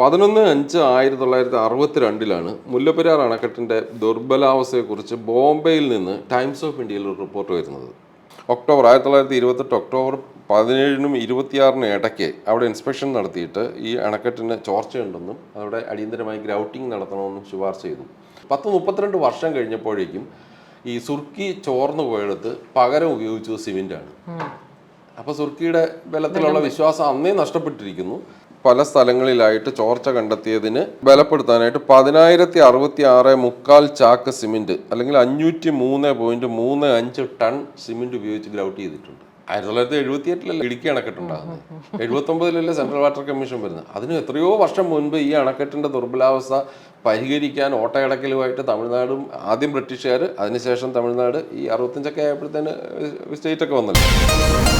പതിനൊന്ന് അഞ്ച് ആയിരത്തി തൊള്ളായിരത്തി അറുപത്തി രണ്ടിലാണ് മുല്ലപ്പെരിയാർ അണക്കെട്ടിന്റെ ദുർബലാവസ്ഥയെക്കുറിച്ച് ബോംബെയിൽ നിന്ന് ടൈംസ് ഓഫ് ഇന്ത്യയിൽ ഒരു റിപ്പോർട്ട് വരുന്നത്. ഒക്ടോബർ ആയിരത്തി തൊള്ളായിരത്തി ഇരുപത്തെട്ട് ഒക്ടോബർ പതിനേഴിനും ഇരുപത്തിയാറിനും ഇടയ്ക്ക് അവിടെ ഇൻസ്പെക്ഷൻ നടത്തിയിട്ട് ഈ അണക്കെട്ടിന് ചോർച്ചയുണ്ടെന്നും അവിടെ അടിയന്തരമായി ഗ്രൗട്ടിംഗ് നടത്തണമെന്നും ശുപാർശ ചെയ്തു. പത്ത് മുപ്പത്തിരണ്ട് വർഷം കഴിഞ്ഞപ്പോഴേക്കും ഈ സുർക്കി ചോർന്നു പോയെടുത്ത് പകരം ഉപയോഗിച്ചത് സിമെന്റാണ്. അപ്പോൾ സുർക്കിയുടെ ബലത്തിലുള്ള വിശ്വാസം അന്നേ നഷ്ടപ്പെട്ടിരിക്കുന്നു. പല സ്ഥലങ്ങളിലായിട്ട് ചോർച്ച കണ്ടെത്തിയതിന് ബലപ്പെടുത്താനായിട്ട് പതിനായിരത്തി അറുപത്തി ആറ് മുക്കാൽ ചാക്ക് സിമെന്റ് അല്ലെങ്കിൽ അഞ്ഞൂറ്റി മൂന്ന് പോയിന്റ് മൂന്ന് അഞ്ച് ടൺ സിമെന്റ് ഉപയോഗിച്ച് ഗ്രൗട്ട് ചെയ്തിട്ടുണ്ട്. ആയിരത്തി തൊള്ളായിരത്തി എഴുപത്തി എട്ടിലല്ലേ ഇടുക്കി അണക്കെട്ടുണ്ടാകുന്നത്? എഴുപത്തി ഒമ്പതിലല്ലേ സെൻട്രൽ വാട്ടർ കമ്മീഷൻ വരുന്നത്? അതിന് എത്രയോ വർഷം മുൻപ് ഈ അണക്കെട്ടിന്റെ ദുർബലാവസ്ഥ പരിഹരിക്കാൻ ഓട്ടയടക്കലുമായിട്ട് തമിഴ്നാടും ആദ്യം ബ്രിട്ടീഷുകാർ അതിനുശേഷം തമിഴ്നാട് ഈ അറുപത്തഞ്ചൊക്കെ ആയപ്പോഴത്തേന് സ്റ്റേറ്റ് ഒക്കെ വന്നല്ലോ.